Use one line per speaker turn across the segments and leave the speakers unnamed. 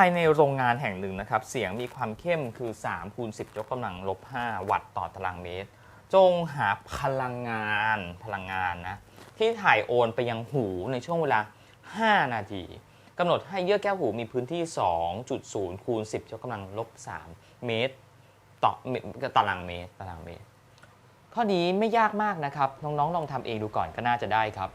ายในโรงงานแห่งหนึ่งนะครับ เสียงมีความเข้มคือ3คูณ10 ยกกำลังลบ 5 วัตต์ต่อตารางเมตร จงหาพลังงานพลังงานนะ ที่ถ่ายโอนไปยังหูในช่วงเวลา 5 นาทีกำหนดให้เยื่อแก้วหูมีพื้นที่ 2.0คูณ10 ยกกำลังลบ 3 เมตร ต่อตารางเมตรตารางเมตร ข้อนี้ไม่ยากมากนะครับ น้องๆลองทำเองดูก่อนก็น่าจะได้ครับ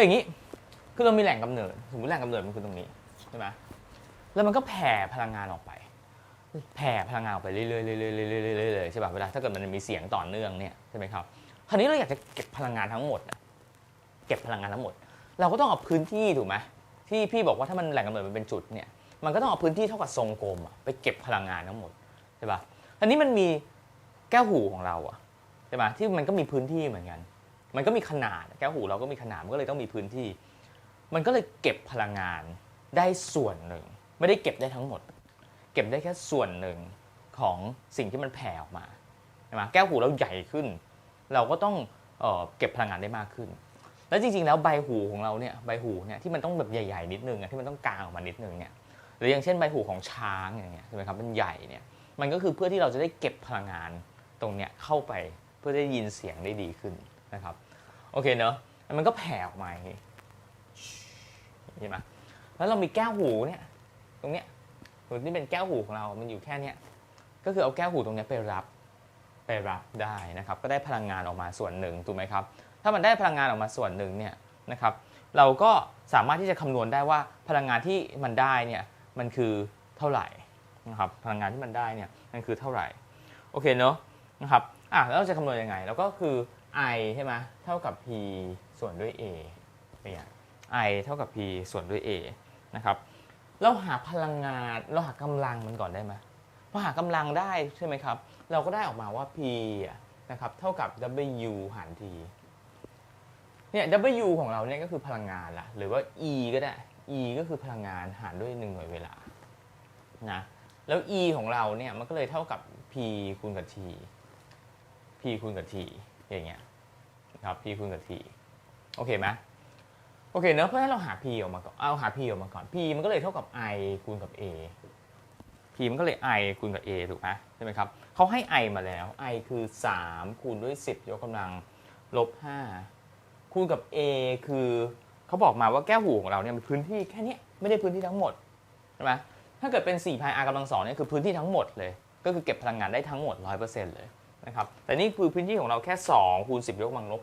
อย่างนี้ คือเรามีแหล่งกำเนิด สมมติแหล่งกำเนิดมันคือตรงนี้ใช่ไหมแล้วมันก็แผ่พลังงานออกไป แผ่พลังงานออกไปเรื่อยๆเรื่อยๆเรื่อยๆเรื่อยๆใช่ป่ะเวลาถ้าเกิดมันมีเสียงต่อเนื่องเนี่ยใช่ไหมครับ คราวนี้เราอยากจะเก็บพลังงานทั้งหมด เก็บพลังงานทั้งหมด เราก็ต้องเอาพื้นที่ถูกไหมที่พี่บอกว่าถ้ามันแหล่งกำเนิดมันเป็นจุดเนี่ย มันก็ต้องเอาพื้นที่เท่ากับทรงกลมไปเก็บพลังงานทั้งหมดใช่ป่ะอันนี้มันมีแก้วหูของเราอะใช่ไหมที่มันก็มีพื้นที่เหมือนกัน มันก็มีขนาดแก้วหูเราก็มีขนาดมันก็เลยต้องมีพื้นที่ มันก็เลยเก็บพลังงานได้ส่วนหนึ่ง ไม่ได้เก็บได้ทั้งหมด เก็บได้แค่ส่วนหนึ่งของสิ่งที่มันแผ่ออกมาใช่ไหมแก้วหูเราใหญ่ขึ้น เราก็ต้องเออเก็บพลังงานได้มากขึ้น แล้วจริงๆแล้วใบหูของเราเนี่ยใบหูเนี่ยที่มันต้องแบบใหญ่ๆนิดนึงอะที่มันต้องกางออกมานิดนึงเนี่ยหรืออย่างเช่นใบหูของช้างอย่างเงี้ยใช่ไหมครับมันใหญ่เนี่ยมันก็คือเพื่อที่เราจะได้เก็บพลังงานตรงเนี้ยเข้าไปเพื่อได้ยินเสียงได้ดีขึ้น นะครับโอเคเนอะมันก็แผ่ออกมาอย่างนี้เห็นไหมแล้วเรามีแก้วหูเนี่ยตรงเนี้ยสมมตินี่เป็นแก้วหูของเรา มันอยู่แค่เนี้ยก็คือเอาแก้วหูตรงเนี้ยไปรับไปรับได้นะครับ ก็ได้พลังงานออกมาส่วนหนึ่งถูกไหมครับ ถ้ามันได้พลังงานออกมาส่วนหนึ่งเนี่ยนะครับ เราก็สามารถที่จะคำนวณได้ว่าพลังงานที่มันได้เนี่ยมันคือเท่าไหร่นะครับพลังงานที่มันได้เนี่ยมันคือเท่าไหร่โอเคเนอะนะครับอะแล้วเราจะคำนวณยังไงแล้วก็คือ i ใช่ไหมเท่ากับ p ส่วนด้วย a เนี่ย i เท่ากับ p ส่วนด้วย a นะครับเราหาพลังงานเราหากำลังมันก่อนได้ไหมพอหากำลังได้ใช่ไหมครับ เราก็ได้ออกมาว่า p นะครับเท่ากับ w หาร t เนี่ย w ของเราเนี่ยก็คือพลังงานละหรือว่า e ก็ได้ e ก็คือพลังงานหารด้วย 1 หน่วยเวลานะแล้ว e ของเราเนี่ยมันก็เลยเท่ากับ p คูณกับ t p คูณกับ t อย่างเงี้ยนะครับ p คูณกับ t โอเคไหมโอเคเนอะเพื่อให้เราหา p ออกมาก่อนเอาหา p ออกมาก่อน p มันก็เลยเท่ากับ i คูณกับ a p มันก็เลย i คูณกับ a ถูกไหมใช่ไหมครับเขาให้ i มาแล้ว i คือ 3 คูณด้วย 10 ยกกำลังลบ 5 คูณกับ a คือเขาบอกมาว่าแก้วหูของเราเนี่ยมีพื้นที่แค่นี้ไม่ได้พื้นที่ทั้งหมดใช่ไหมถ้าเกิดเป็น4 pi r กำลังสองเนี่ยคือพื้นที่ทั้งหมดเลย ก็คือเก็บพลังงานได้ทั้งหมด 100%เลย นะครับ แต่นี่คือพื้นที่ของเราแค่2คูณ10 ยกกำลังลบ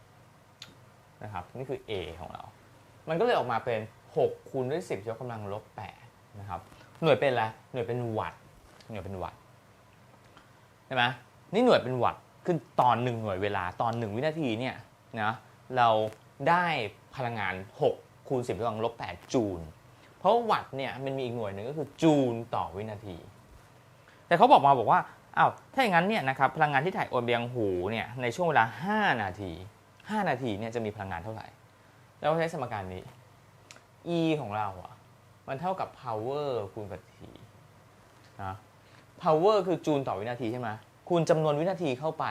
3นะครับ นี่คือ A ของเรา มันก็เลยออกมาเป็น 6คูณด้วย 10 ยกกำลังลบ8นะครับ หน่วยเป็นอะไร หน่วยเป็นวัตต์ หน่วยเป็นวัตต์ใช่ไหมนี่หน่วยเป็นวัตต์ คือตอนหนึ่งหน่วยเวลา ตอนหนึ่งวินาทีเนี่ยนะ เราได้พลังงาน 6คูณ10ยกกำลังลบ8จูล เพราะวัตต์เนี่ยมันมีอีกหน่วยหนึ่งก็คือจูลต่อวินาที แต่เขาบอกมาบอกว่า อ้าวถ้าอย่างนั้นเนี่ยนะครับพลังงานที่ถ่ายโอนไปยังหูเนี่ยในช่วงเวลา 5 นาที 5 นาทีเนี่ยจะมีพลังงานเท่าไหร่เราใช้สมการนี้ e ของเราอะมันเท่ากับ power คูณกับ t นะ power คือจูลต่อวินาทีใช่ไหมคูณจำนวนวินาทีเข้าไป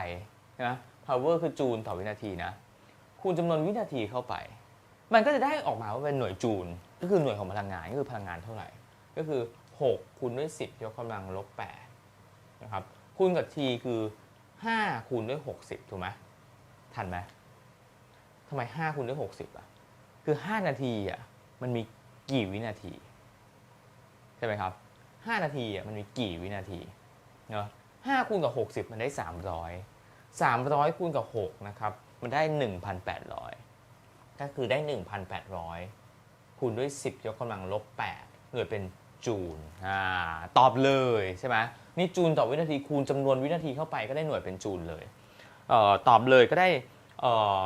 นะ power คือจูลต่อวินาทีนะ คูณจำนวนวินาทีเข้าไป มันก็จะได้ออกมาว่าเป็นหน่วยจูล ก็คือหน่วยของพลังงานก็คือพลังงานเท่าไหร่ ก็คือ 6คูณด้วย 10ยกกำลังลบ8 นะครับคูณกับ t คือ 5 คูณด้วย 60 ถูกไหมทันไหมทำไม 5 คูณด้วย 60 อะ คือ 5 นาทีอะมันมีกี่วินาที ใช่ไหมครับ 5 นาทีอะมันมีกี่วินาทีเนอะ5คูณกับ 60 มันได้ 300 300 คูณกับ 6 นะครับ มันได้ 1,800 ก็คือได้ 1,800 คูณด้วย 10 ยกกำลังลบ 8 หน่วยเป็นจูลอ่าตอบเลยใช่ไหม นี่จูลต่อวินาทีคูณจำนวนวินาทีเข้าไปก็ได้หน่วยเป็นจูลเลยเออตอบเลยก็ได้เออ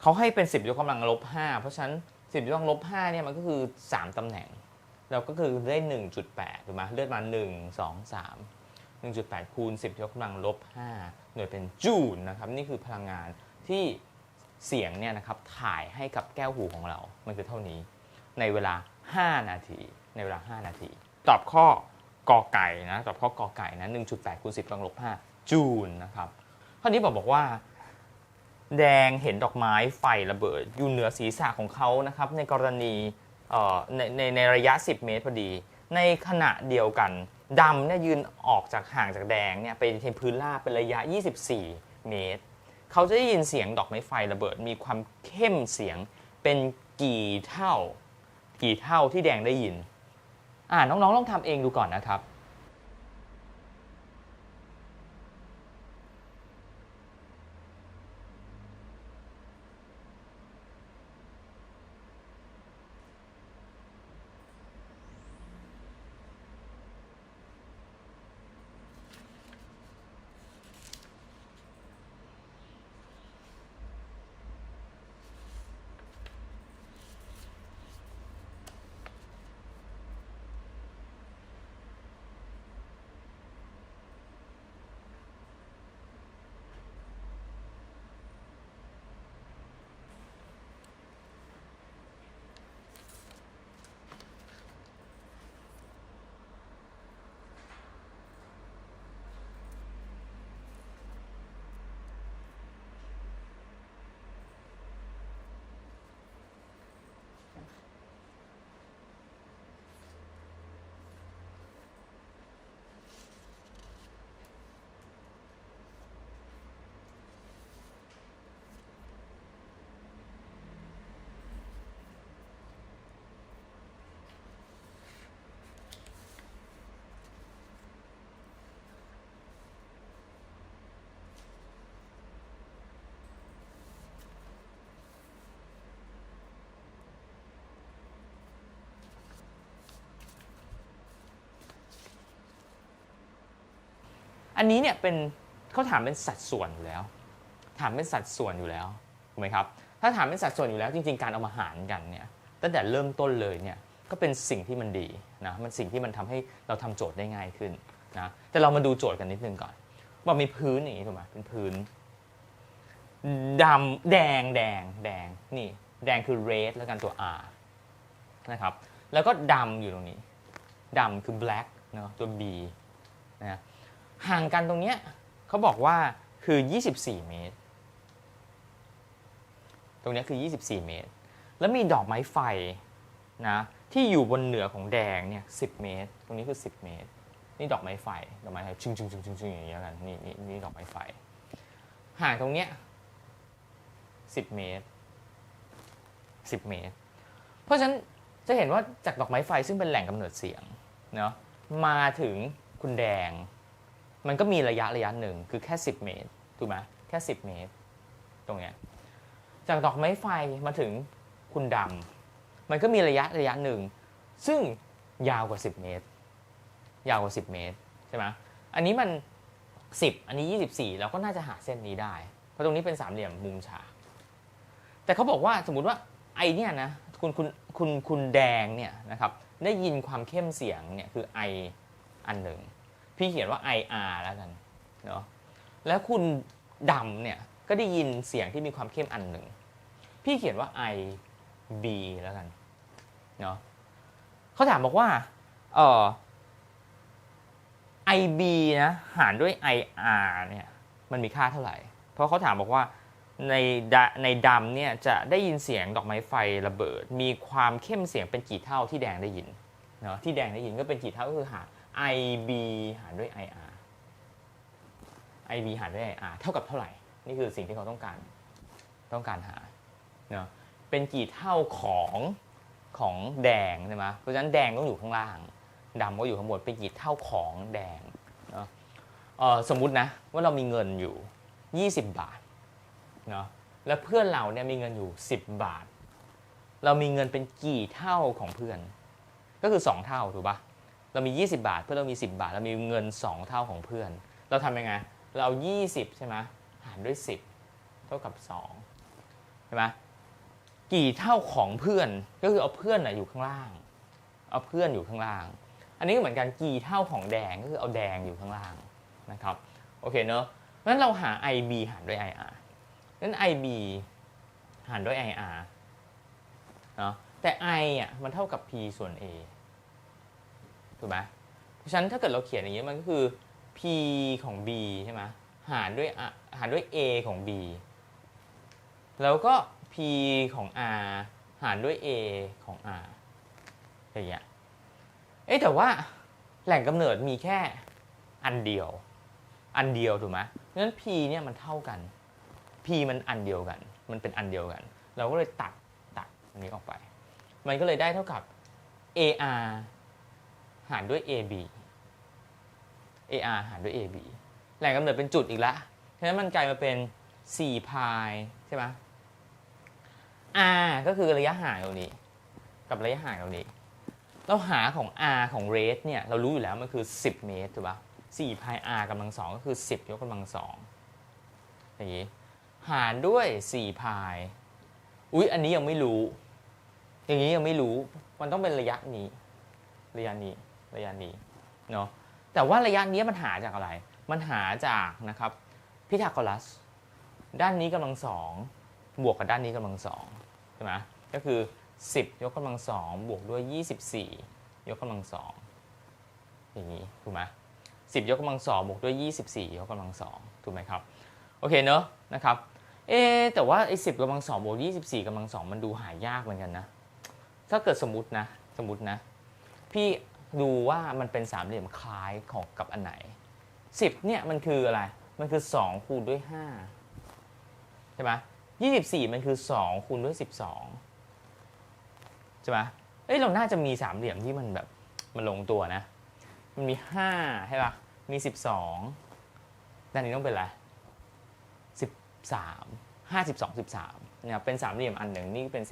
เขาให้เป็น 10ยกกำลังลบ5เพราะฉะนั้น 10ยกกำลังลบ5เนี่ยมันก็คือ 3ตำแหน่งเราก็คือได้ 1.8ถูกไหมเลือดมา 1 2 3 1.8 คูณ 10ยกกำลังลบ 5 หน่วยเป็นจูลนะครับ นี่คือพลังงานที่เสียงเนี่ยนะครับถ่ายให้กับแก้วหูของเรา มันคือเท่านี้ ในเวลา 5 นาที ในเวลา 5 นาที ตอบข้อ กอไก่นะตอบข้อกอไก่นะ1.8คูณ10กำลังลบ5จูลนะครับข้อนี้บอกบอกว่า แดงเห็นดอกไม้ไฟระเบิด อยู่เหนือศีรษะของเขานะครับ ในกรณีในในในระยะ 10 เมตรพอดี ในขณะเดียวกันดำเนี่ยยืนออกจากห่างจากแดงเนี่ยไปที่พื้นราบเป็นระยะ 24 เมตร เขาจะได้ยินเสียงดอกไม้ไฟระเบิด มีความเข้มเสียงเป็นกี่เท่า กี่เท่าที่แดงได้ยิน น้องๆลองทำเองดูก่อนนะครับ อันนี้เนี่ยเป็นเขาถามเป็นสัดส่วนอยู่แล้ว ถามเป็นสัดส่วนอยู่แล้วถูกไหมครับถ้าถามเป็นสัดส่วนอยู่แล้วจริง ๆ การเอามาหารกันเนี่ยตั้งแต่เริ่มต้นเลยเนี่ยก็เป็นสิ่งที่มันดีนะมันสิ่งที่มันทำให้เราทำโจทย์ได้ง่ายขึ้นนะแต่เรามาดูโจทย์กันนิดนึงก่อน ว่ามีพื้นอย่างนี้ถูกไหมเป็นพื้นดำแดงแดงแดงนี่แดงคือ red แล้วกันตัว R นะครับแล้วก็ดำอยู่ตรงนี้ดำคือ black เนาะตัว B นะ ห่างกันตรงเนี้ยเขาบอกว่าคือ 24 เมตร ตรงเนี้ยคือ 24 เมตร แล้วมีดอกไม้ไฟนะที่อยู่บนเหนือของแดงเนี่ย10เมตร ตรงนี้คือ 10 เมตร นี่ดอกไม้ไฟ ดอกไม้ไฟชึงชึงชึงชึงชึงอย่างเงี้ยกันนี่นี่นี่ดอกไม้ไฟ ห่างตรงเนี้ย10 เมตร 10 เมตร เพราะฉะนั้นจะเห็นว่าจากดอกไม้ไฟซึ่งเป็นแหล่งกำเนิดเสียงเนาะมาถึงคุณแดง มันก็มีระยะระยะหนึ่งคือแค่ 10 เมตรถูกไหมแค่ 10 เมตร ตรงเนี้ยจากดอกไม้ไฟมาถึงคุณดำมันก็มีระยะระยะหนึ่ง ซึ่งยาวกว่า 10 เมตร ยาวกว่า 10 เมตรใช่ไหมอันนี้มัน 10 อันนี้ 24 เราก็น่าจะหาเส้นนี้ได้ เพราะตรงนี้เป็นสามเหลี่ยมมุมฉาก แต่เขาบอกว่าสมมุติว่าไอเนี่ยนะคุณคุณคุณคุณแดงเนี่ยนะครับได้ยินความเข้มเสียงเนี่ยคือไออันหนึ่ง พี่เขียนว่า IR แล้วกันเนาะแล้วคุณดำเนี่ยก็ได้ยินเสียงที่มีความเข้มอันหนึ่ง พี่เขียนว่า IB แล้วกันเนาะเขาถามบอกว่าเออ IB นะหารด้วย IR เนี่ยมันมีค่าเท่าไหร่ เพราะเขาถามบอกว่าในในดำเนี่ยจะได้ยินเสียงดอกไม้ไฟระเบิด มีความเข้มเสียงเป็นกี่เท่าที่แดงได้ยินเนาะที่แดงได้ยินก็เป็นกี่เท่าก็คือหาร IB หารด้วย IR IB หารด้วย IR เท่ากับเท่าไหร่ นี่คือสิ่งที่เขาต้องการต้องการหาเนาะเป็นกี่เท่าของของแดงใช่ไหมเพราะฉะนั้นแดงต้องอยู่ข้างล่างดำก็อยู่ข้างบนเป็นกี่เท่าของแดงเนาะสมมุตินะว่าเรามีเงินอยู่ 20 บาทเนาะแล้วเพื่อนเราเนี่ยมีเงินอยู่ 10 บาท เรามีเงินเป็นกี่เท่าของเพื่อน ก็คือ 2 เท่าถูกปะ เรามี 20 บาท เพื่อนเรามี 10 บาท เรามีเงิน 2 เท่าของเพื่อน เราทำยังไง เราเอา20 ใช่ไหมหารด้วย 10 เท่ากับ2ใช่ไหมกี่เท่าของเพื่อนก็คือเอาเพื่อนนะอยู่ข้างล่าง เอาเพื่อนอยู่ข้างล่าง อันนี้ก็เหมือนกันกี่เท่าของแดงก็คือเอาแดงอยู่ข้างล่างนะครับโอเคเนอะเพราะฉะนั้นเราหา IB หารด้วย IR นั้น IB หารด้วย IR เนาะแต่ I อะมันเท่ากับ P ส่วน A ถูกไหมเพราะฉะนั้นถ้าเกิดเราเขียนอย่างนี้มันก็คือ P ของ B ใช่ไหมหารด้วยหารด้วย A ของ B แล้วก็ P ของ R หารด้วย A ของ R อย่างเงี้ยเอ๊แต่ว่าแหล่งกำเนิดมีแค่อันเดียว อันเดียวถูกไหมเพราะฉะนั้น P เนี่ยมันเท่ากัน P มันอันเดียวกัน มันเป็นอันเดียวกัน เราก็เลยตัดตัดอันนี้ออกไป มันก็เลยได้เท่ากับ AR หารด้วย AB AR หารด้วย AB แหล่งกำเนิดเป็นจุดอีกแล้วเพราะฉะนั้นมันกลายมาเป็น4พายใช่ไหม R ก็คือระยะห่างตรงนี้ กับระยะห่างตรงนี้ เราหาของ r ของ rate เนี่ยเรารู้อยู่แล้วมันคือ 10 เมตรถูกปะ4พาย r กำลังสองก็คือ 10 ยกกำลังสองอย่างนี้ หารด้วย4พาย อุ๊ย อันนี้ยังไม่รู้ อย่างนี้ยังไม่รู้ มันต้องเป็นระยะนี้ ระยะนี้ ระยะนี้เนาะแต่ว่าระยะนี้มันหาจากอะไร มันหาจากนะครับพิทาโกรัส ด้านนี้กำลังสองบวกกับด้านนี้กำลังสองใช่ไหมก็คือ 10 ยกกำลังสองบวกด้วย 24 ยกกำลังสองอย่างนี้ถูกไหมสิบยกกำลังสองบวกด้วย 24 ยกกำลังสองถูกไหมครับโอเคเนอะนะครับเอแต่ว่าไอ้สิบกำลังสองบวก24กำลังสองมันดูหายากเหมือนกันนะ ถ้าเกิดสมมตินะ สมมตินะ พี่ ดูว่ามันเป็นสามเหลี่ยมคล้ายของกับอันไหน 10เนี่ยมันคืออะไร มันคือ 2 คูณด้วย 5 ใช่ไหม24มันคือ 2 คูณด้วย 12 ใช่ไหมเอ้ยเราน่าจะมีสามเหลี่ยมที่มันแบบมันลงตัวนะ มันมี 5 ใช่ปะมี 12 ด้านนี้ต้องเป็นอะไร13 5 12 13เนี่ยเป็นสามเหลี่ยมอันหนึ่งนี่เป็น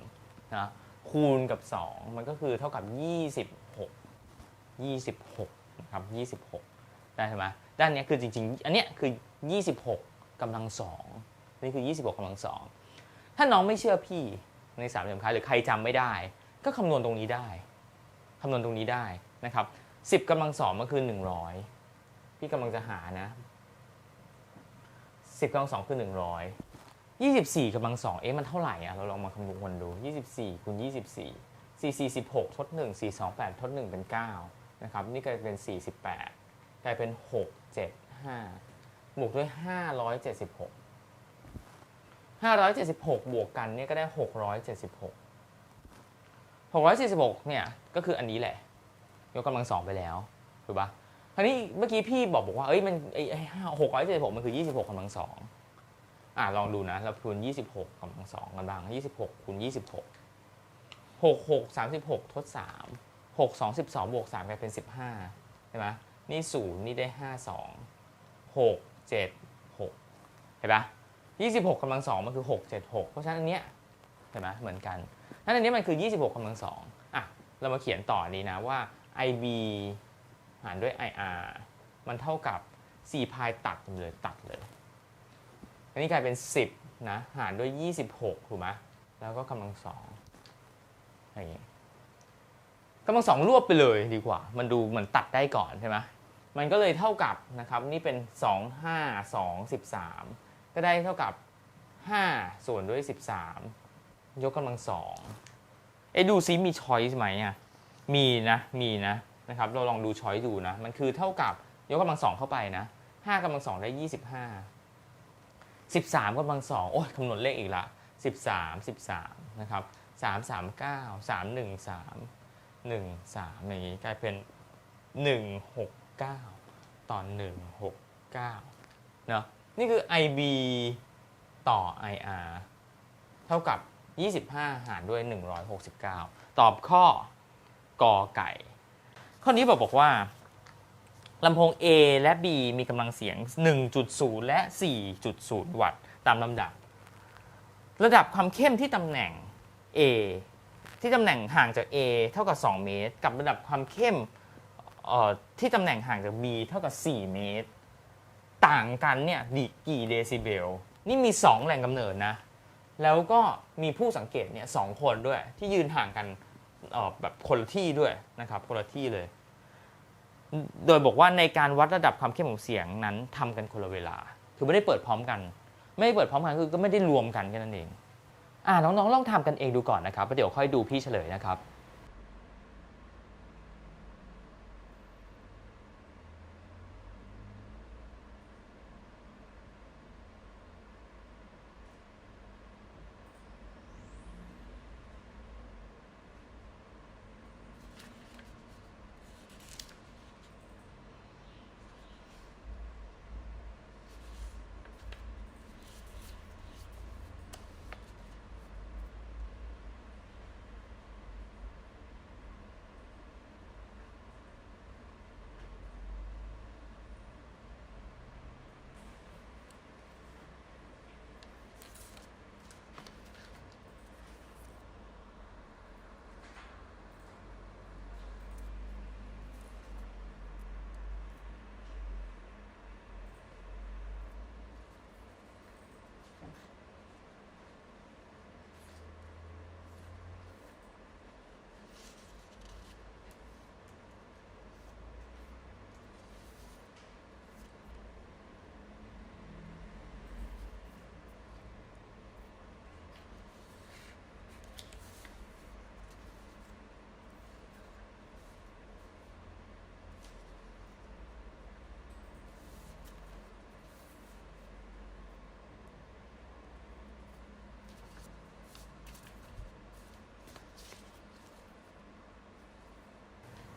13นะคูณกับ 2 มันก็คือเท่ากับ26 26นะครับ26 ได้ใช่ไหมด้านนี้คือจริงๆ อันเนี้ยคือ 26กำลังสองนี่คือ 26กำลังสองถ้าน้องไม่เชื่อพี่ในสามเหลี่ยมคล้ายหรือใครจำไม่ได้ ก็คำนวณตรงนี้ได้คำนวณตรงนี้ได้นะครับ10กำลังสองมันคือ 100 พี่กำลังจะหานะ 10กำลังสองคือ 100 24กำลังสองเอ๊ะมันเท่าไหร่อะเราลองมาคำนวณดู 24คูณ24 4 4 16ทด1 4 2 8ทด1เป็น 9 นะครับนี่กลายเป็น 48 กลายเป็น 6 7 5 บวกด้วย 576 576 บวกกันเนี่ยก็ได้ 676 676เนี่ยก็คืออันนี้แหละ ยกกำลังสองไปแล้วถูกปะคราวนี้เมื่อกี้พี่บอกบอกว่าเอ้ยมันไอ้ไอ้หกร้อยเจ็ดสิบหกมันคือ26กกำลังสองอะลองดูนะเราคูณ26กกำลังสองกันบ้าง26คูณ26 6 6 36ทด3 6 2 12บวก3กลายเป็น 15 ใช่ไหมนี่ 0 นี่ได้ 5 2 6 7 6 เห็นปะ26กำลังสองมันคือ 6 7 6 เพราะฉะนั้นอันเนี้ยเห็นไหมเหมือนกันนั้นอันนี้มันคือ 26กำลังสองอะ เรามาเขียนต่อนี้นะว่า IB หารด้วย IR มันเท่ากับ4พายตัดเลยตัดเลย อันนี้กลายเป็น 10นะหารด้วย 26 ถูกไหมแล้วก็กำลังสองอย่างนี้ กำลังสองรวบไปเลยดีกว่า มันดูเหมือนตัดได้ก่อนใช่ไหมมันก็เลยเท่ากับนะครับนี่เป็น 2 5 2 13 ก็ได้เท่ากับ 5 ส่วนด้วย 13 ยกกำลังสองเอ้ดูซิมีช้อยส์ไหมอะมีนะมีนะนะครับเราลองดูช้อยดูนะ มันคือเท่ากับยกกำลังสองเข้าไปนะห้ากำลังสองได้ยี่สิบห้าสิบสามกำลังสองโอ้ยคำนวณเลขอีกละสิบสามสิบสามนะครับสามสามเก้าสาม หนึ่งสามอย่างนี้กลายเป็นหนึ่งหกเก้าต่อหนึ่งหกเก้าเนาะนี่คือ IB ต่อ IR เท่ากับ 25 หารด้วย 169 ตอบข้อกอไก่ ข้อนี้บอกบอกว่าลำโพง A และ B มีกำลังเสียง 1.0 และ 4.0 วัตต์ตามลำดับ ระดับความเข้มที่ตำแหน่ง A ที่ตำแหน่งห่างจาก A เท่ากับ 2 เมตร กับระดับความเข้มเอ่อที่ตำแหน่งห่างจาก B เท่ากับ 4 เมตร ต่างกันเนี่ยดีกี่เดซิเบล นี่มี 2 แหล่งกำเนิดนะ แล้วก็มีผู้สังเกตเนี่ยสคนด้วยที่ยืนห่างกันเอ่อแบบคนละที่ด้วยนะครับคนละที่เลย โดยบอกว่าในการวัดระดับความเข้มของเสียงนั้นทำกันคนละเวลา คือไม่ได้เปิดพร้อมกัน ไม่ได้เปิดพร้อมกันคือก็ไม่ได้รวมกันแค่นั้นเอง อ่าน้องๆลองทำกันเองดูก่อนนะครับแล้วเดี๋ยวค่อยดูพี่เฉลยนะครับ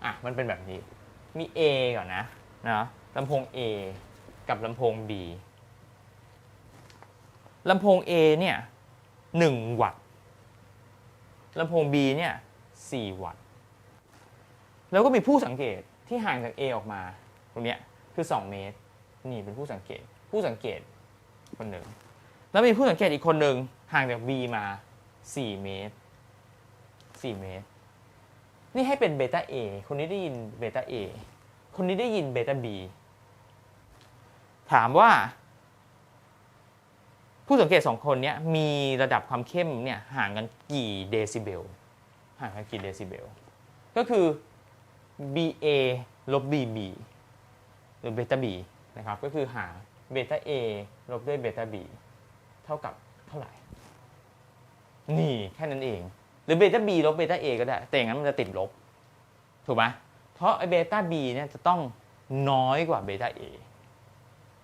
อะมันเป็นแบบนี้ มี A ก่อนนะนะลำโพง A กับลำโพง B ลำโพง A เนี่ย1วัตต์ลำโพง B เนี่ย4วัตต์ แล้วก็มีผู้สังเกตที่ห่างจาก A ออกมาตรงเนี้ยคือ2เมตร นี่เป็นผู้สังเกต ผู้สังเกตคนหนึ่ง แล้วมีผู้สังเกตอีกคนหนึ่งห่างจาก B มา4เมตร4เมตร นี่ให้เป็นเบต้า A คนนี้ได้ยินเบต้า A คนนี้ได้ยินเบต้า B ถามว่า ผู้สังเกตสองคนนี้มีระดับความเข้มเนี่ยห่างกันกี่เดซิเบลห่างกันกี่เดซิเบลก็คือ BA ลบ BB หรือเบต้า B นะครับก็คือหาเบต้า A ลบด้วยเบต้า B เท่ากับเท่าไหร่ นี่แค่นั้นเอง หรือเบต้า B ลบเบต้า A ก็ได้ แต่อย่างนั้นมันจะติดลบ ถูกไหมเพราะไอเบต้า B เนี่ยจะต้องน้อยกว่าเบต้า A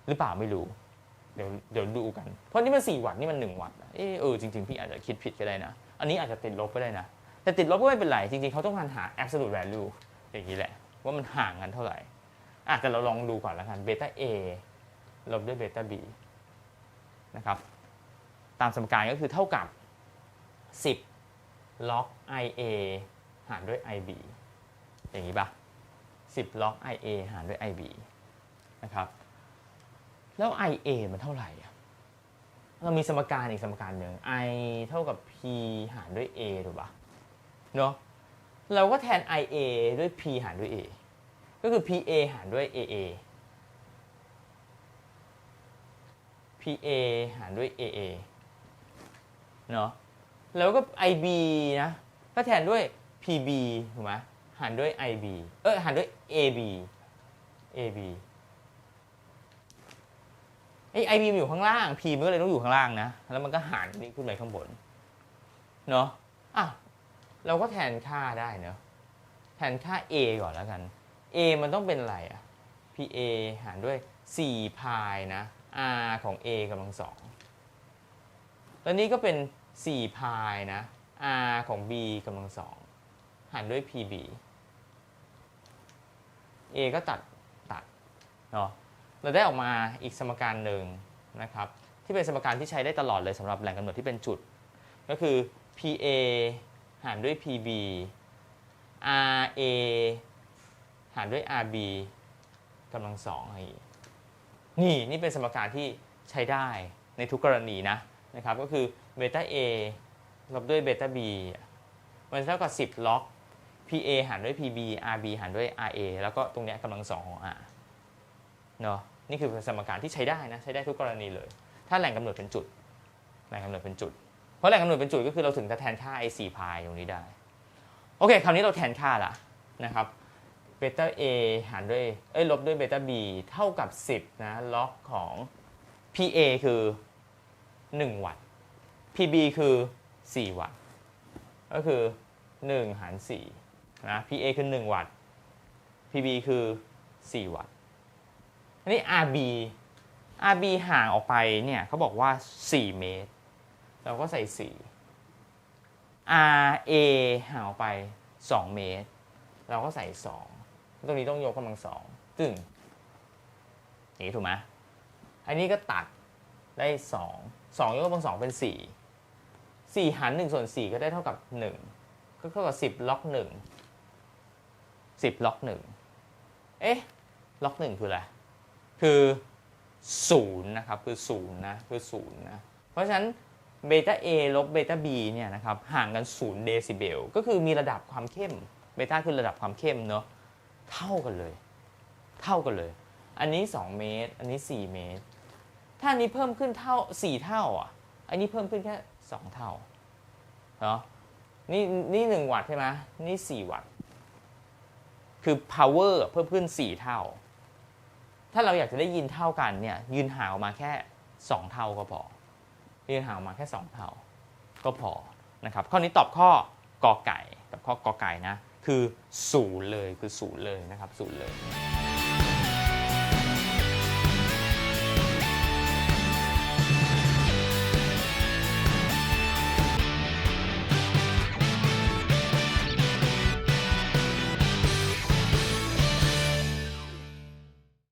หรือเปล่าไม่รู้ เดี๋ยวเดี๋ยวดูกัน เพราะนี่มัน4วัตต์นี่มัน1วัตต์เออเออจริงๆ พี่อาจจะคิดผิดก็ได้นะ อันนี้อาจจะติดลบก็ได้นะ แต่ติดลบก็ไม่เป็นไร จริงๆ เขาต้องการหา absolute value อย่างนี้แหละ ว่ามันห่างกันเท่าไหร่อะแต่เราลองดูก่อนล้วกันเบต้า A ลบด้วยเบต้า B นะครับ ตามสมการก็คือเท่ากับ 10 log IA หารด้วย IB อย่างนี้ปะ10 log IA หารด้วย IB นะครับ แล้ว IA มันเท่าไหร่อะเรามีสมการอีกสมการหนึ่ง I เท่ากับ P หารด้วย A ถูกปะเนาะเราก็แทน IA ด้วย P หารด้วย A ก็คือ PA หารด้วย AA PA หารด้วย AA เนาะ แล้วก็ IB นะ ก็แทนด้วย PB ถูกไหมหารด้วย IB เออหารด้วย AB AB ไอ้ IB มันอยู่ข้างล่าง P มันก็เลยต้องอยู่ข้างล่างนะ แล้วมันก็หารนี่ขึ้นไปข้างบน เนาะอะเราก็แทนค่าได้เนาะแทนค่า a ก่อนแล้วกัน a มันต้องเป็นอะไรอะ pa หารด้วย4พายนะ r ของ a กำลังสองแล้วนี้ก็เป็น 4 พายนะ r ของ b กำลังสองหารด้วย pb a ก็ตัดตัดเนาะเราได้ออกมาอีกสมการหนึ่งนะครับ ที่เป็นสมการที่ใช้ได้ตลอดเลยสำหรับแหล่งกำเนิดที่เป็นจุด ก็คือ PA หารด้วย PB RA หารด้วย RB กำลังสองนี่นี่เป็นสมการที่ใช้ได้ในทุกกรณีนะนะครับ ก็คือ เบต้า A ลบด้วยเบต้า B มันเท่ากับ 10 ล็อก PA หารด้วย PB RB หารด้วย RA แล้วก็ตรงเนี้ยกำลังสองของ R เนาะนี่คือสมการที่ใช้ได้นะ ใช้ได้ทุกกรณีเลย ถ้าแหล่งกำเนิดเป็นจุด แหล่งกำเนิดเป็นจุด เพราะแหล่งกำเนิดเป็นจุดก็คือเราถึงจะแทนค่า i 4พายตรงนี้ได้ โอเคคราวนี้เราแทนค่าละนะครับเบต้า a หารด้วย เอ้ย ลบด้วยเบต้า b เท่ากับ 10 นะ ล็อกของ pa คือ 1 วัตต์ pb คือ 4 วัตต์ ก็คือ 1 หาร4นะ pa คือ 1 วัตต์ pb คือ 4 วัตต์ อันนี้ rb rb ห่างออกไปเนี่ยเขาบอกว่า 4 เมตร เราก็ใส่ 4 RA ห่างออกไป 2 เมตร เราก็ใส่ 2 ตรงนี้ต้องยกกำลังสองตึงอย่างนี้ถูกไหมอันนี้ก็ตัดได้ 2 2 ยกกำลังสองเป็น 4 4 หาร1ส่วน 4 ก็ได้เท่ากับ 1 ก็เท่ากับ 10 ล็อก 1 10 ล็อก 1 เอ๊ะ ล็อก 1 คืออะไร คือ 0 นะครับ คือ 0 นะ คือ 0 นะ เพราะฉะนั้นเบต้า A ลบเบต้า B เนี่ยนะครับ ห่างกัน 0 เดซิเบล ก็คือมีระดับความเข้ม เบต้าคือระดับความเข้มเนาะ เท่ากันเลย เท่ากันเลย อันนี้ 2 เมตร อันนี้ 4 เมตร ถ้าอันนี้เพิ่มขึ้นเท่า 4 เท่าอะ อันนี้เพิ่มขึ้นแค่ 2เท่าเนาะนี่นี่1วัตต์ใช่ไหมนี่4วัตต์คือ power เพิ่มขึ้น4เท่า ถ้าเราอยากจะได้ยินเท่ากันเนี่ยยืนห่างออกมาแค่2เท่าก็พอยืนห่างออกมาแค่2เท่า ก็พอนะครับข้อนี้ตอบข้อกอไก่ตอบข้อกอไก่นะคือศูนย์เลยคือศูนย์เลยนะครับศูนย์เลย